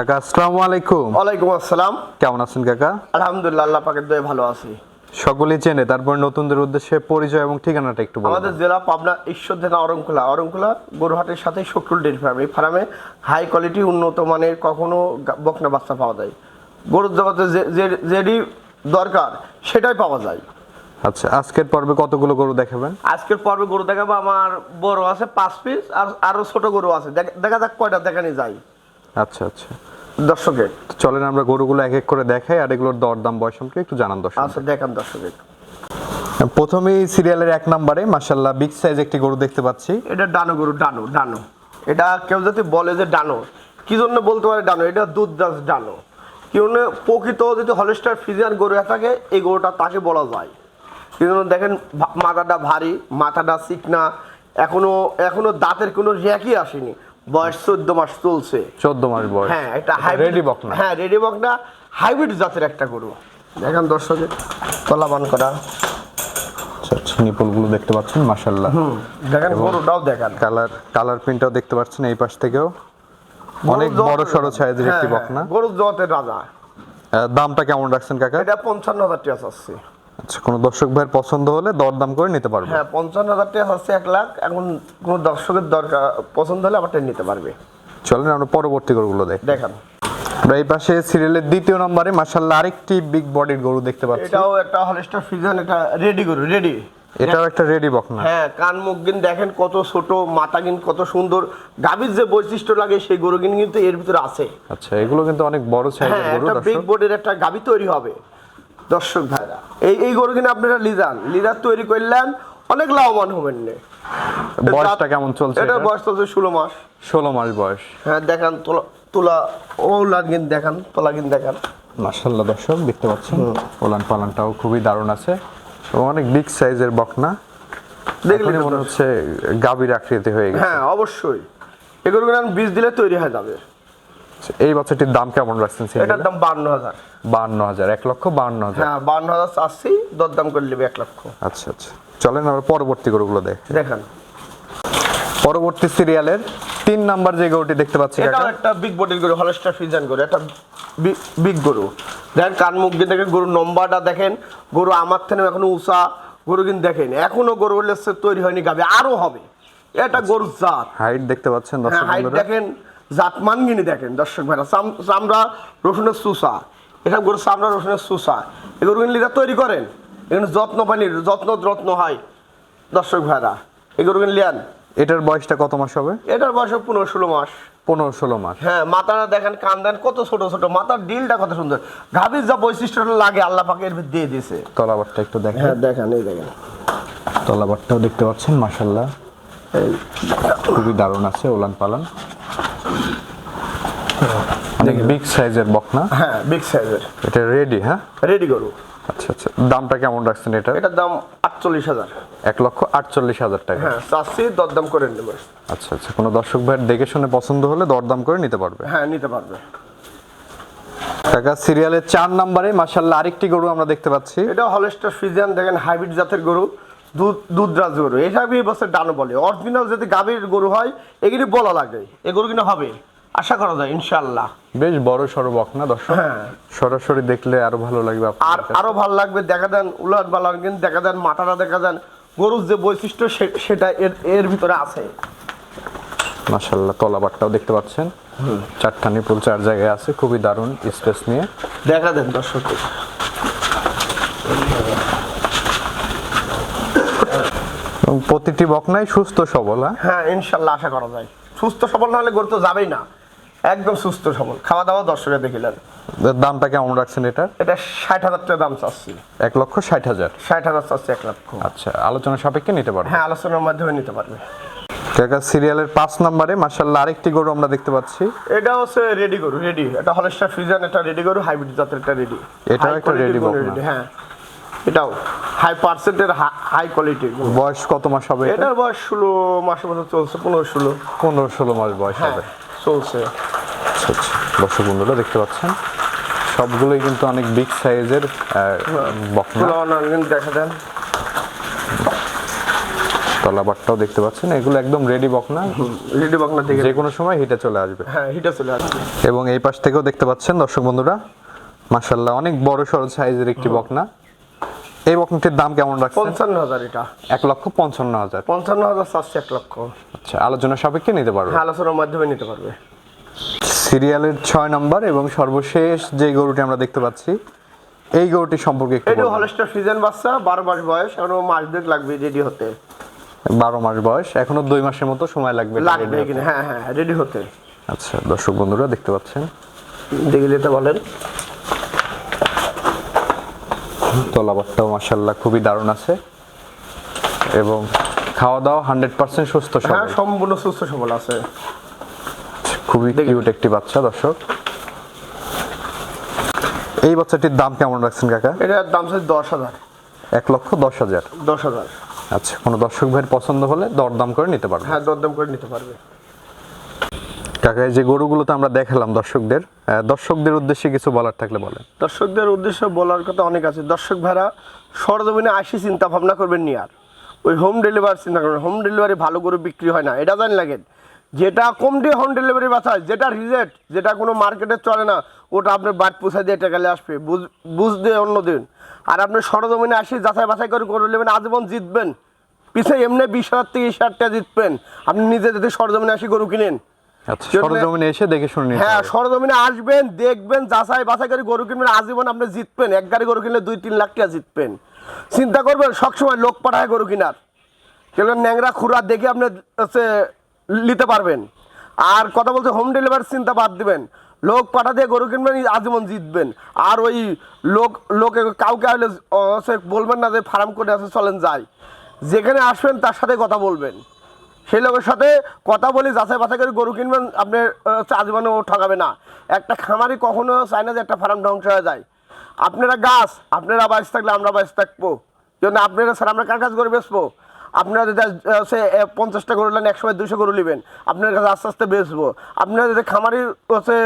কাকা আসসালামু আলাইকুম। ওয়ালাইকুম আসসালাম। কেমন আছেন কাকা? আলহামদুলিল্লাহ আল্লাহ পাকের দয়ে ভালো আছি। সকলেই চেনে তারপর নতুনদের উদ্দেশ্যে পরিচয় এবং ঠিকানাটা একটু আমাদের জেলা পাবনা ঈশ্বরদেনা অরংকুলা অরংকুলা গরুহাটের সাথে শকুল ডেয়ারি ফার্ম। এই ফার্মে হাই কোয়ালিটি উন্নত মানের কখনো বকনা বাচ্চা পাওয়া যায়। গরুর জগতে যে- যে- যেটি দরকার সেটাই পাওয়া যায়। আচ্ছা আজকের পর্বে কতগুলো গরু দেখাবেন? আজকের পর্বে গরু দেখাবো আমার বড় আছে পাঁচ পিস আর আরও ছোট গরু আছে। দেখ- দেখা যাক কয়টা দেখানি যায়। আচ্ছা আচ্ছা। দর্শকের তো চলেন আমরা গরুগুলো এক এক করে দেখাই আর এগুলোর দরদাম বয়স সম্পর্কে একটু জানান দর্শক আচ্ছা দেখান দর্শকের প্রথমেই সিরিয়ালের এক নম্বরে মাশাল্লাহ বিগ সাইজ একটি গরু দেখতে পাচ্ছি। এটা ডানো গরু ডানো ডানো। এটা কেউ যদি বলে যে ডানো কি জন্য বলতে পারে ডানো? এটা দুধ দাস ডানো। কেউ প্রকৃত যদি হলস্টার ফিজিয়ান গরু থাকে এই গরুটা তাকে বলা যায়। কিন্তু দেখেন মাথাটা ভারী মাথাটা চিকনা এখনও এখনও দাঁতের কোনো র্যাকই আসেনি। বয়স চোদ্দ মাস চলছে। চোদ্দ মাস বয়স। হ্যাঁ একটা রেডি বক না হ্যাঁ রেডি বকনা হাইব্রিড জাতের একটা গরু। দেখেন দর্শকের তলাবান করা। আচ্ছা নিপলগুলো দেখতে পাচ্ছেন মাশাল্লাহ দেখেন গরুটাও দেখেন। কালার কালার প্রিন্টটাও দেখতে পাচ্ছেন এই পাশ থেকেও। অনেক বড় সড়ো। সাইজের একটি হ্যাঁ, বকনা। গরুর জগতের রাজা। দামটা কেমন রাখছেন কাকা? এটা পঞ্চান্ন হাজার টাকা চাচ্ছি। আচ্ছা কোনো দর্শক ভাইয়ের পছন্দ হলে দরদাম করে নিতে পারবে? হ্যাঁ পঞ্চান্ন হাজার টাকা এক লাখ। এখন কোনো দর্শকের দরকার পছন্দ হলে নিতে পারবে। চলেন আমরা পরবর্তী গরুগুলো দেখ। দেখান। আমরা এই পাশে সিরিয়ালের দ্বিতীয় নম্বরে আরেকটি বিগ বডির গরু দেখতে পাচ্ছি। এটাও একটা হলস্টার ফিজান এটা রেডি গরু রেডি এটাও একটা রেডি বকনা হ্যাঁ কান মুখ গিন দেখেন কত ছোট মাথা গিন কত সুন্দর। গাভীর যে বৈশিষ্ট্য লাগে সেই গরু গিন কিন্তু এর ভিতরে আছে। আচ্ছা এগুলো কিন্তু অনেক বড় সাইজের হ্যাঁ গরু একটা বিগ বডির একটা গাভী তৈরি হবে। দর্শক ভাইরা এই এই গরু কিনে আপনারা লিজান। লিজার তৈরি করলেন অনেক লাভবান হবেন নে। বয়সটা কেমন চলছে এটা বয়স চলছে ষোলো মাস। ষোলো মাস বয়স। হ্যাঁ দেখান তোলা তোলা ও লাগিন দেখান তোলা গিন দেখান। মাশাল্লাহ দর্শক দেখতে পাচ্ছেন? ওলান পালানটাও খুবই দারুণ আছে। অনেক বিগ সাইজের বকনা। দেখলে মনে হচ্ছে গাভীর আকৃতি হয়ে গেছে। হ্যাঁ অবশ্যই। এগুলো বীজ দিলে তৈরি হয়ে যাবে। এই বছরটির দাম কেমন রাখছেন এটার দাম বান্ন হাজার। বান্ন হাজার এক লক্ষ বান্ন হাজার। হ্যাঁ বান্ন হাজার চাচ্ছি দরদাম করে নেবে এক লক্ষ। আচ্ছা আচ্ছা। চলেন আমরা পরবর্তী গরুগুলো দেখ। দেখান। পরবর্তী সিরিয়ালের তিন নাম্বার যে গরুটি দেখতে পাচ্ছি কাকা। একটা বিগ বডির গরু হলস্টার ফিজান গরু একটা বিগ গরু। দেখেন কান মুখ দিয়ে দেখেন গরুর নম্বরটা দেখেন গরু আমার থেকে এখনও উষা গরু কিন্তু দেখেন এখনও গরু হলে সে তৈরি হয়নি গাবে আরও হবে। এটা গরুর জাত। হাইট দেখতে পাচ্ছেন হ্যাঁ দর্শক হাইট দেখেন জাত মানগিনি দেখেন দর্শক ভাইরা। চাম- চামড়া রসুনের সুসা এটা গরু চামড়া রসুনের সুসা এগুলো কিন্তু লিডার তৈরি করেন। এখানে যত্ন পানি যত্ন যত্ন হয় দর্শক ভাইরা। এগুলো কিন্তু লিয়ান এটার বয়সটা কত মাস হবে? এটার বয়স পনেরো ষোলো মাস। পনেরো ষোলো মাস। হ্যাঁ মাথাটা দেখেন কান দেন কত ছোট ছোট। মাথার ডিলটা কত সুন্দর। গাভীর যা বৈশিষ্ট্যটা লাগে আল্লাহ পাকে এর দিয়ে দিয়েছে। তলাবারটা একটু দেখেন। হ্যাঁ দেখেন এই দেখেন। তলাবারটাও দেখতে পাচ্ছেন মাশাল্লাহ এই খুবই দারুণ আছে ওলান পালান। অনেক বিগ সাইজের বকনা? হ্যাঁ বিগ সাইজের এটা রেডি হ্যাঁ? রেডি গরু। আচ্ছা আচ্ছা। দামটা কেমন রাখছেন এটা এটার দাম আটচল্লিশ হাজার। এক লক্ষ আটচল্লিশ হাজার টাকা। হ্যাঁ চাচ্ছি দরদাম করে নিতে নেবে আচ্ছা আচ্ছা। কোনো দর্শক ভাইয়ের দেখে শুনে পছন্দ হলে দরদাম করে নিতে পারবে। হ্যাঁ নিতে পারবে। টাকা সিরিয়ালের চার নাম্বারে মাশাল্লাহ আরেকটি গরু আমরা দেখতে পাচ্ছি। এটা হলেস্টার ফিজিয়ান দেখেন হাইব্রিড জাতের গরু। দুধ দুধরাজ গরু। এসবই বছর ডানো বলে। অরিজিনাল যদি গাভীর গরু হয় এগুলি বলা লাগে। এ গরু কিনা হবে? আশা করা যায় ইনশাল্লাহ বেশ বড় সড়ো বকনা দর্শক? হ্যাঁ। সরাসরি দেখলে আরও ভালো লাগবে আর আরও ভালো লাগবে দেখা দেন উলাট বালার কিন্তু দেখা দেন মাথাটা দেখা দেন গরুর যে বৈশিষ্ট্য সেটা এর এর ভিতরে আছে। মাশাল্লাহ তলাবারটাও দেখতে পাচ্ছেন। চারটা নিপুল চার জায়গায় আছে খুবই দারুণ স্পেস নিয়ে। দেখা দেন দর্শক এবং প্রতিটি বকনাই সুস্থ সবল হ্যাঁ? হ্যাঁ ইনশাল্লাহ আশা করা যায়। সুস্থ সবল না হলে গরু তো যাবেই না। একদম সুস্থ সবল। খাওয়া দাওয়া দর্শকে দেখিলেন। এর দামটা কেমন রাখছেন এটার? এটা ষাট হাজার টাকা দাম চাচ্ছি। এক লক্ষ ষাট হাজার? ষাট হাজার চাচ্ছি এক লক্ষ। আচ্ছা আলোচনা সাপেক্ষে নিতে পারব? হ্যাঁ আলোচনার মাধ্যমে নিতে পারবে। কাকা সিরিয়ালের পাঁচ নম্বরে মাশাল্লাহ আরেকটি গরু আমরা দেখতে পাচ্ছি। এটা হচ্ছে রেডি গরু রেডি। এটা হলস্টার ফিজান এটা রেডি গরু হাইব্রিড জাতের একটা রেডি। এটাও একটা ready বকনা। হ্যাঁ। এটাও হাই পার্সেন্টের হাই কোয়ালিটি বয়স কত মাস হবে এটার বয়স ষোলো মাসের মতো চলছে পনেরো ষোলো। পনেরো ষোলো মাস বয়স হ্যাঁ হবে। চলছে। আচ্ছা আচ্ছা দর্শক বন্ধুরা দেখতে পাচ্ছেন সবগুলোই কিন্তু অনেক বিগ সাইজের বকনা। দেখা দেন তলাবারটাও দেখতে পাচ্ছেন এগুলো একদম রেডি বকনা। রেডি বাংলা থেকে। যে কোনো সময় হিটে চলে আসবে। হ্যাঁ হিটা চলে আসবে। এবং এই পাশ থেকেও দেখতে পাচ্ছেন দর্শক বন্ধুরা মাশাল্লাহ অনেক বড় সড়ো সাইজের একটি বকনা। এই বকনাটির দাম কেমন রাখছেন? পঞ্চান্ন হাজার এটা। এক লক্ষ পঞ্চান্ন হাজার পঞ্চান্ন হাজার চারশো এক লক্ষ। আচ্ছা আলোচনা সাপেক্ষে নিতে পারবে? হ্যাঁ আলোচনার মাধ্যমে নিতে পারবে। সিরিয়ালের ছয় নম্বর এবং সর্বশেষ যে গরুটি আমরা দেখতে পাচ্ছি এই গরুটি সম্পর্কে একটু এটা। হলস্টার ফিজেন বাচ্চা বারো মাস বয়স এখনও মাস দেখ লাগবে রেডি হতে। বারো মাস বয়স এখনও দুই মাসের মতো সময় লাগবে লাগবে হ্যাঁ হ্যাঁ রেডি হতে। আচ্ছা দর্শক বন্ধুরা দেখতে পাচ্ছেন। দেখলে নিতে বলেন। তলাবারটাও মাসাল্লাহ খুবই দারুণ আছে। এবং খাওয়া দাওয়া হান্ড্রেড পার্সেন্ট সুস্থ হ্যাঁ সবল সম্পূর্ণ সুস্থ সবল আছে। খুবই কিউট একটি বাচ্চা দর্শক। এই বাচ্চাটির দাম কেমন রাখছেন কাকা? এটার দাম হচ্ছে দশ হাজার। এক লক্ষ দশ হাজার। দশ হাজার। আচ্ছা কোনো দর্শক ভাইয়ের পছন্দ হলে দরদাম করে নিতে পারবে। হ্যাঁ দরদাম করে নিতে পারবে। কাকা যে গরুগুলো তো আমরা দেখালাম দর্শকদের দর্শকদের উদ্দেশ্যে কিছু বলার থাকলে বলেন। দর্শকদের উদ্দেশ্যে বলার কথা অনেক আছে। দর্শক ভাড়া সরজমিনে আসি চিন্তা ভাবনা করবেন নি আর। ওই হোম ডেলিভারি চিন্তা করবেন হোম ডেলিভারি ভালো করে বিক্রি হয় না। এটা জানি লাগেন যেটা কম দিয়ে হোম ডেলিভারি বাঁচায়, যেটা রিজেক্ট যেটা কোনো মার্কেটে চলে না, ওটা আপনার বাট পোষা দিয়ে টাকালে আসবে। বুঝ দিয়ে অন্য দিন। আর আপনি সরজমিনে আসি যাচাই বাছাই করে করে নেবেন, আজীবন জিতবেন। পিছে এমনি বিশ হাজার থেকে হাজার জিতবেন। আপনি নিজে যদি সরজমিনে আসি গরু কিনেন সরজমিনে এসে দেখে শুনে হ্যাঁ। সরজমিনে আসবেন দেখবেন যাচাই বাছাই করে গরু কিনবেন আজীবন আপনি জিতবেন। এক গাড়ি গরু কিনলে দুই তিন লাখ টাকা জিতবেন। চিন্তা করবেন সবসময় লোক পাঠায় গরু কিনার। কেন ন্যাংরা খুরা দেখে আপনি হচ্ছে নিতে পারবেন। আর কথা বলতে হোম ডেলিভারি চিন্তা বাদ দিবেন। লোক পাঠা দিয়ে গরু কিনবেন আজীবন জিতবেন। আর ওই লোক লোকে কাউকে আসলে বলবেন না যে ফার্ম করে আছে চলেন যাই। যেখানে আসবেন তার সাথে কথা বলবেন। সেই লোকের সাথে কথা বলি, যাচাই বাছাই করে গরু কিনবেন, আপনি হচ্ছে আজীবনে ও ঠকাবে না। একটা খামারি কখনো চায় না যে একটা ফার্ম ধ্বংস হয়ে যায়। আপনারা গাছ, আপনারা বাইশ থাকলে আমরা বাইশ থাকব। জন্য আপনারা স্যার, আমরা কার কাজ করে বেচবো? আপনারা যদি সে পঞ্চাশটা গরু নেন, একসময় দুশো গরু নেবেন। আপনার কাছে আস্তে আস্তে বেচবো। আপনারা যদি খামারি, হচ্ছে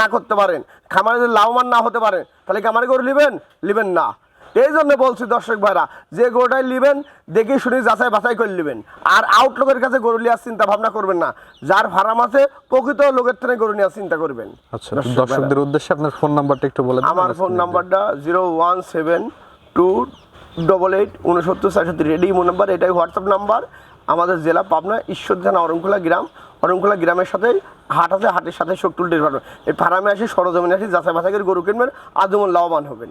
না করতে পারেন, খামারি যদি লাভবান না হতে পারেন, তাহলে খামারি গরু নেবেন? নেবেন না। এই জন্য বলছি দর্শক ভাইরা যে গরুটাই নেবেন দেখে শুনে যাচাই বাছাই করে নেবেন। আর আউটলোকের কাছে গরু নেওয়ার চিন্তা ভাবনা করবেন না। যার ফার্ম আছে প্রকৃত লোকের থেকে গরু নেওয়ার চিন্তা করবেন। আচ্ছা দর্শকদের উদ্দেশ্যে আপনার ফোন নাম্বারটা একটু বলে আমার ফোন নাম্বারটা zero one seven two double eight উনসত্তর সাতষট্টি রেডি মো নাম্বার এটাই হোয়াটসঅ্যাপ নাম্বার আমাদের জেলা পাবনা ঈশ্বর থানা অরঙ্কুলা গ্রাম। অরঙ্কুলা গ্রামের সাথে হাট আছে হাটের সাথে শক্তিল ডের ফার্ম এই ফার্মে আসি সরজমিনে আসি যাচাই বাছাই করে গরু কিনবেন আজমন লাভবান হবেন।